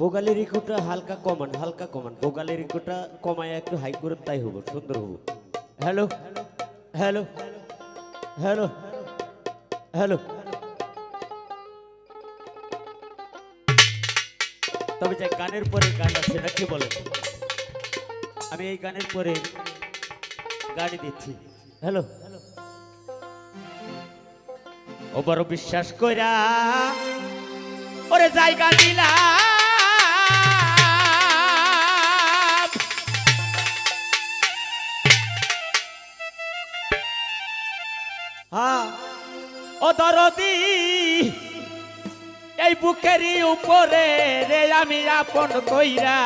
বোগালের ইকোটা হালকা কমান হালকা কমান। বোগালের ইকোটা কমায় একটু হাই করে তাই হব, সুন্দর হব। হ্যালো? হ্যালো? হ্যালো? হ্যালো? তবে যে গানের পরে গান আছে না, কি বলেন? আমি এই গানের পরে গাড়ি দিচ্ছি। হ্যালো? ও বড় বিশ্বাস কইরা, ওরে জায়গা দিলাম দরদি। এই বুকেরই উপরে রে আমি আপন কইরা।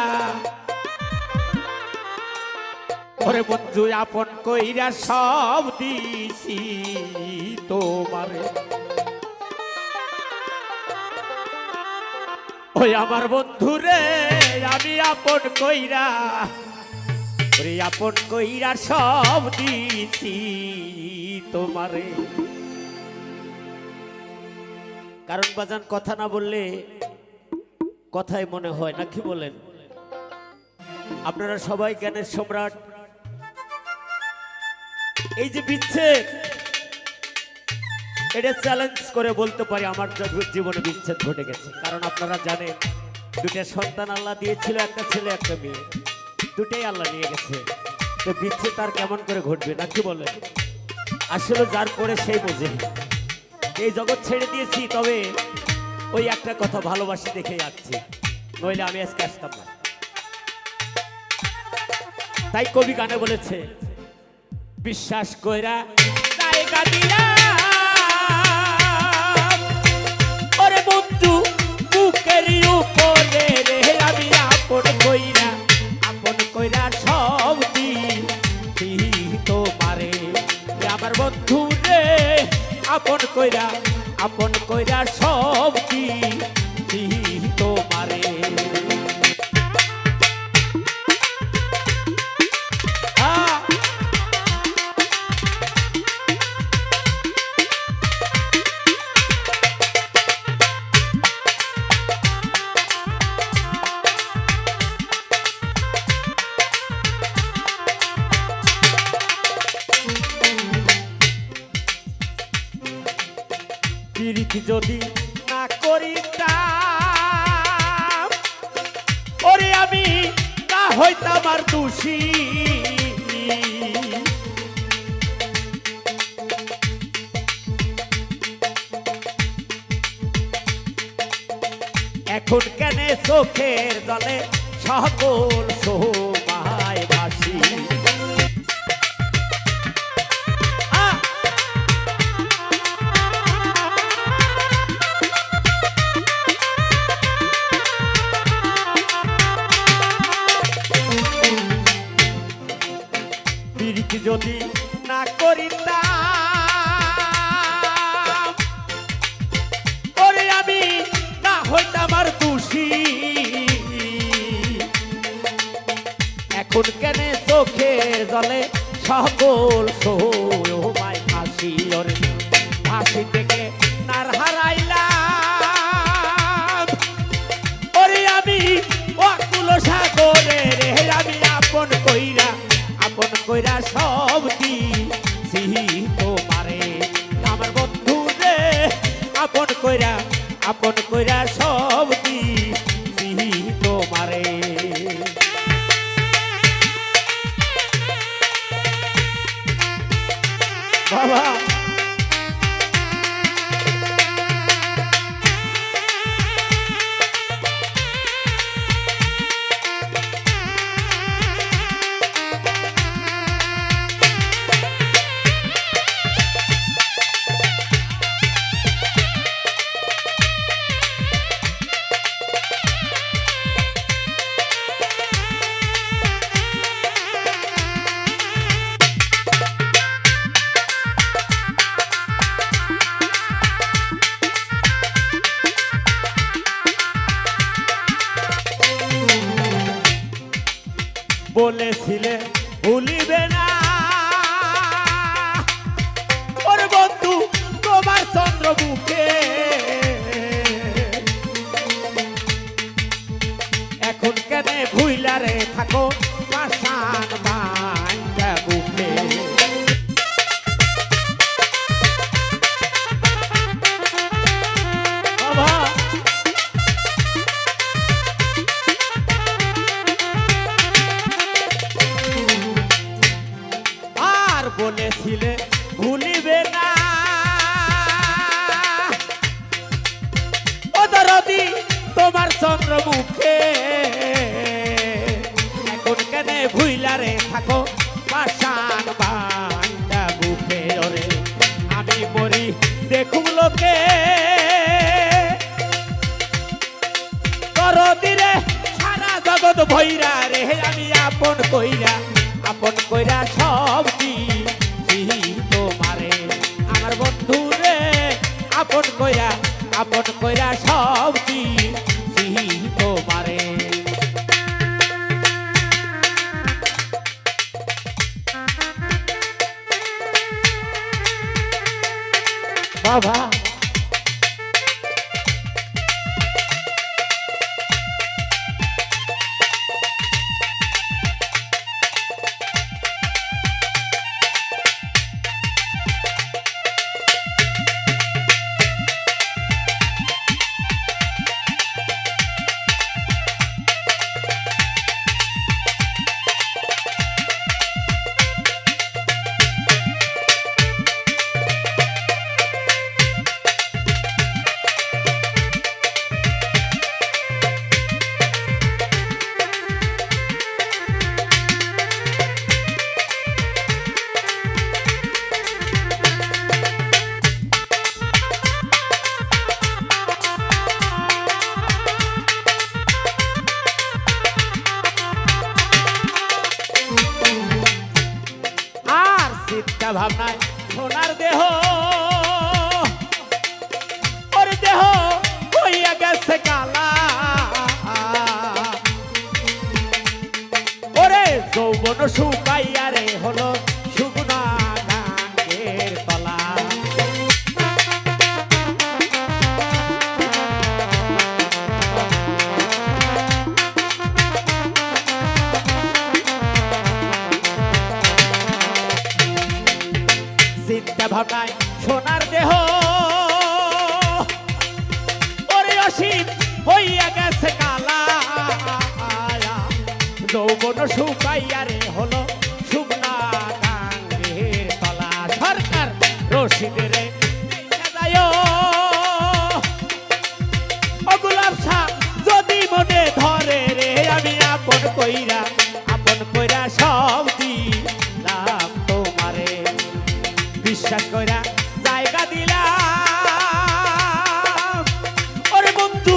ওরে বন্ধু, আপন কইরা সব দিছি তোমারে। ওই আমার বন্ধু রে, আমি আপন কইরা। ওরে আপন কইরা সব দিছি তোমারে। কারণ বাজান কথা না বললে কথাই মনে হয় না, কি বলেন? আপনারা সবাই জ্ঞানের সম্রাট। এই যে বিচ্ছেদ, এটা চ্যালেঞ্জ করে বলতে পারি আমার জীবনে বিচ্ছেদ ঘটে গেছে। কারণ আপনারা জানেন দুটা সন্তান আল্লাহ দিয়েছিল, একটা ছেলে, একটা মেয়ে। দুটাই আল্লাহ নিয়ে গেছে। তো বিচ্ছেদ আর কেমন করে ঘটবে না, কি বলেন? আসলে যার পরে সেই বোঝে। এই জগৎ ছেড়ে দিয়েছি, তবে ওই একটা কথা ভালোবাসি দেখে যাচ্ছি। নইলে আমি আজকে আসতাম না। তাই কবি গানে বলেছে, বিশ্বাস কইরা তাই দিলাম। কইরা সব দিছি যদি না করিতাম, ওরে আমি না হইতাম আর দোষী। এখন কেন চোখের জলে সকল সোমায় ভাসি? যদি না করিতাম, ওরে আমি না হইতাম আর দোষী এখন কেন চোখের জলে সকল সোমায় থেকে নার হারাইলাম। আমি অকুল সাগরে রে আমি আপন কইরা কইরা সব কি তো তোমারে আমার বন্ধু রে, আপন কইরা আপন কইরা সব কি তো তোমারে বাবা আপন কইরা আপন কইরা সব দিছি তোমারে। আমার বন্ধু রে, আপন কইরা আপন কইরা সব দিছি তোমারে। বাবা যৌবন শুকাইয়া রে হলো শুকনা সোনার দেহ শুকাইয়া রে হলো শুকনা সরকার যদি মনে ধরে রে, আমি আপন কইরা সব দিলাম তোমারে। বিশ্বাস কইরা জায়গা দিলাম। ওরে বন্ধু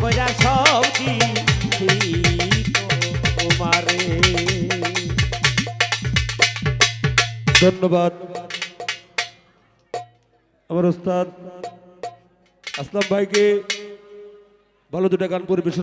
কইরা সব তোমারে। ধন্যবাদ। আমার ওস্তাদ আসলাম ভাইকে ভালো দুটা গান পরিবেশন